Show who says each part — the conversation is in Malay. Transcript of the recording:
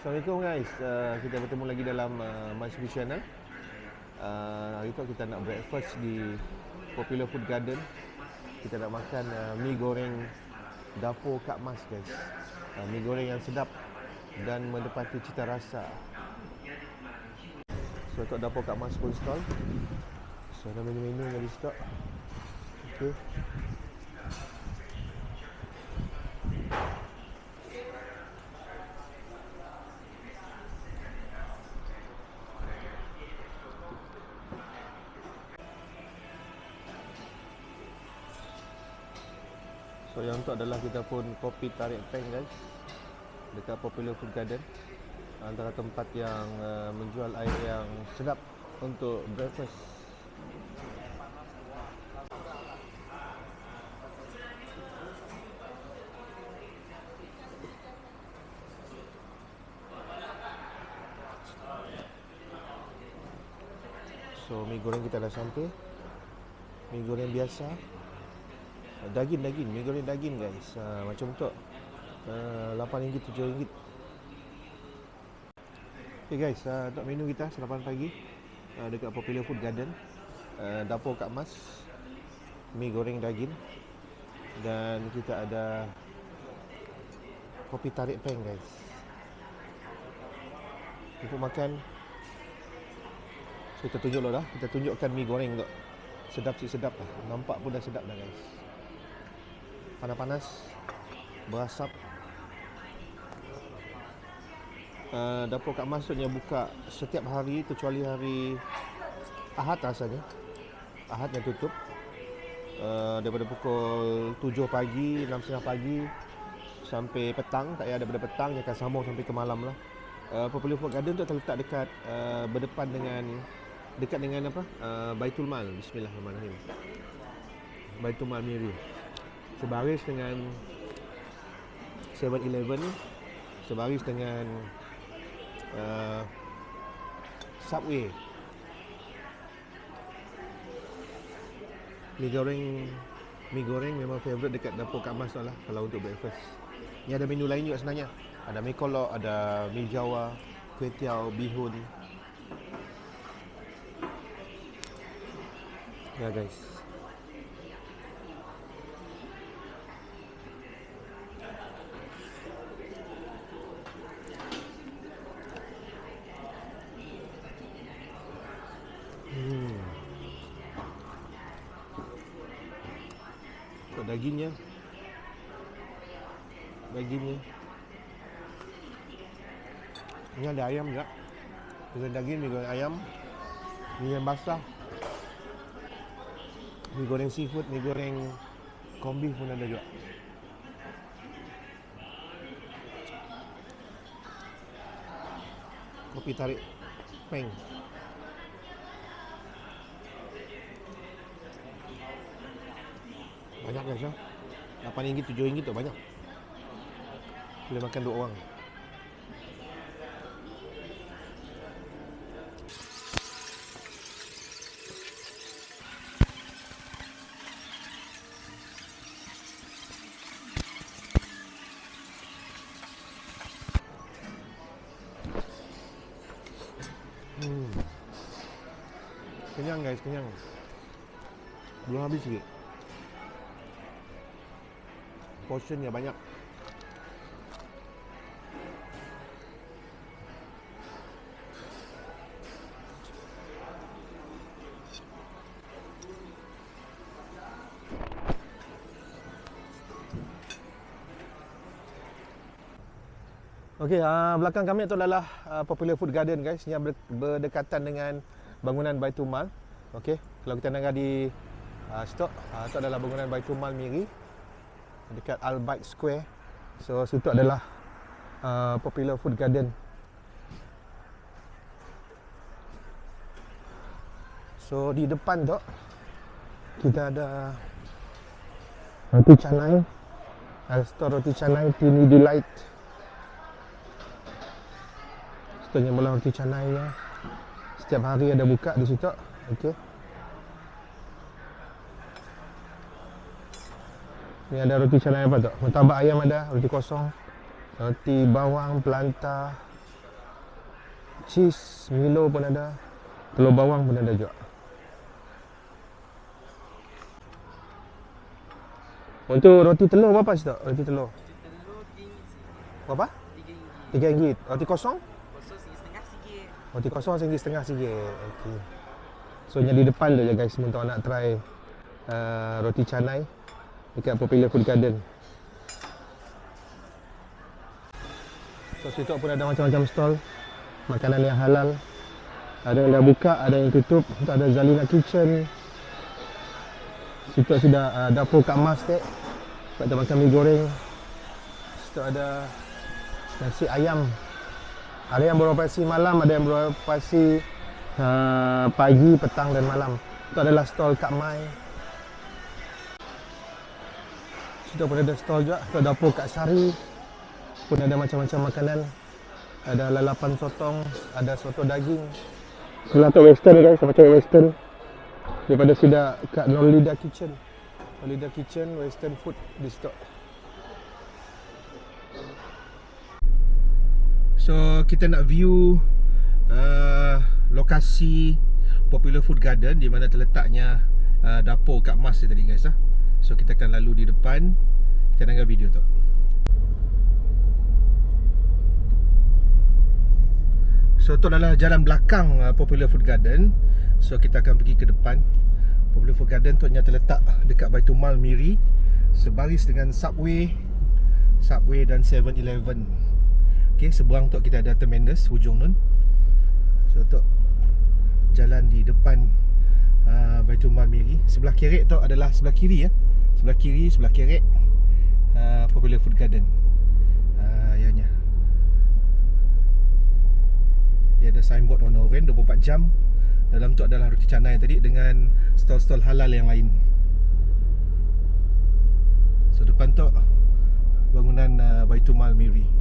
Speaker 1: Assalamualaikum guys. Uh, kita bertemu lagi dalam uh, My Sweet Channel. Uh, hari tu kita nak breakfast di Popular Food Garden. Kita nak makan uh, mi goreng dapur Kak Mas guys. Uh, mi goreng yang sedap dan menepati cita rasa. So untuk dapur Kak Mas pun stall. So ada menu-menu yang di stok. Okay. So yang tu adalah kita pun kopi tarik peng guys. Dekat Popular Food Garden. Antara tempat yang uh, menjual air yang sedap untuk breakfast. So mi goreng kita dah sampai. Mi goreng biasa Daging daging, mi goreng daging guys. Uh, macam tu. Uh, RM8 RM7. Okay guys, uh, untuk menu kita sarapan pagi uh, dekat Popular Food Garden. Uh, dapur Kak Mas. Mi goreng daging. Dan kita ada kopi tarik peng guys. Untuk makan So, kita tunjuk lah dah. Kita tunjukkan mi goreng tu. Sedap sedap lah. Nampak pun dah sedap dah guys panas-panas berasap. Uh, dapur Kak Mas tu buka setiap hari kecuali hari Ahad rasanya. Ahad yang tutup. Uh, daripada pukul 7 pagi 6.30 pagi sampai petang tak payah daripada petang dia akan sambung sampai ke malam lah. Uh, Popular Food Garden tu terletak dekat uh, berdepan dengan dekat dengan apa? Uh, Baitul Mal. Bismillahirrahmanirrahim. Baitul Mal Miri sebaris dengan 7-Eleven sebaris dengan uh, Subway. Mi goreng mi goreng memang favourite dekat dapur Kak Mas lah kalau untuk breakfast. Ni ada menu lain juga sebenarnya. Ada mi kolok, ada mi jawa kuih tiaw, bihun. Ya guys dagingnya Dagingnya Ini ada ayam juga Dengan daging, goreng ayam. Mi goreng basah Mi goreng seafood, mi goreng kombi pun ada juga. Kopi tarik peng Banyak guys ya. RM8, RM7 tu banyak. Boleh makan dua orang. Hmm. Kenyang guys, kenyang. Belum habis lagi portionnya banyak. Okey, uh, belakang kami itu adalah uh, Popular Food Garden guys yang ber, berdekatan dengan bangunan Baitul Mal. Okey, kalau kita nak di uh, stok, uh, itu adalah bangunan Baitul Mal Miri dekat Albike Square. So situ adalah uh, popular food garden. So di depan tu kita ada roti canai. Resto roti canai Tini Delight. Setengah mula roti canai ya. Setiap hari ada buka di situ. Okey. Ni ada roti canai apa tu? Murtabak ayam ada, roti kosong. Roti bawang, pelanta, cheese, Milo pun ada. Telur bawang pun ada juga. Untuk roti telur berapa sih tak? Roti telur. Berapa?
Speaker 2: Tiga ringgit.
Speaker 1: RM3. Roti kosong?
Speaker 2: Kosong segi setengah sikit.
Speaker 1: Roti kosong RM1.5 sikit. Okey. So yang di depan tu je guys untuk nak try uh, roti canai dekat Popular Food Garden. So situ pun ada macam-macam stall makanan yang halal. Ada yang dah buka, ada yang tutup. Ada Zalina Kitchen. Situ sudah uh, dapur Kak Mas dek. Kita makan mi goreng. Situ ada nasi ayam ada yang beroperasi malam, ada yang beroperasi uh, pagi, petang dan malam. Itu adalah stall Kak Mai. Situ pun ada stall juga. Itu dapur Kak Sari. Pun ada macam-macam makanan. Ada lalapan sotong, ada soto daging. Tu western guys, macam western. Daripada sudah Kak Nolida Kitchen. Nolida Kitchen, western food di situ. So kita nak view uh, lokasi Popular Food Garden di mana terletaknya uh, dapur Kak Mas tadi guys ah. So kita akan lalu di depan kita dengar video tu. So tu adalah jalan belakang uh, Popular Food Garden. So kita akan pergi ke depan. Popular Food Garden tu hanya terletak dekat Baitul Mal Miri sebaris dengan Subway, Subway dan 7-Eleven. Okey, seberang tu kita ada Tremendous hujung nun. So tu jalan di depan uh, Baitul Mal Miri. Sebelah kiri tu adalah sebelah kiri ya. Sebelah kiri, sebelah kiri uh, Popular Food Garden. Uh, ianya. Dia ada signboard warna oranye 24 jam. Dalam tu adalah roti canai tadi dengan stall-stall halal yang lain. So depan tu bangunan uh, Baitul Mal Miri.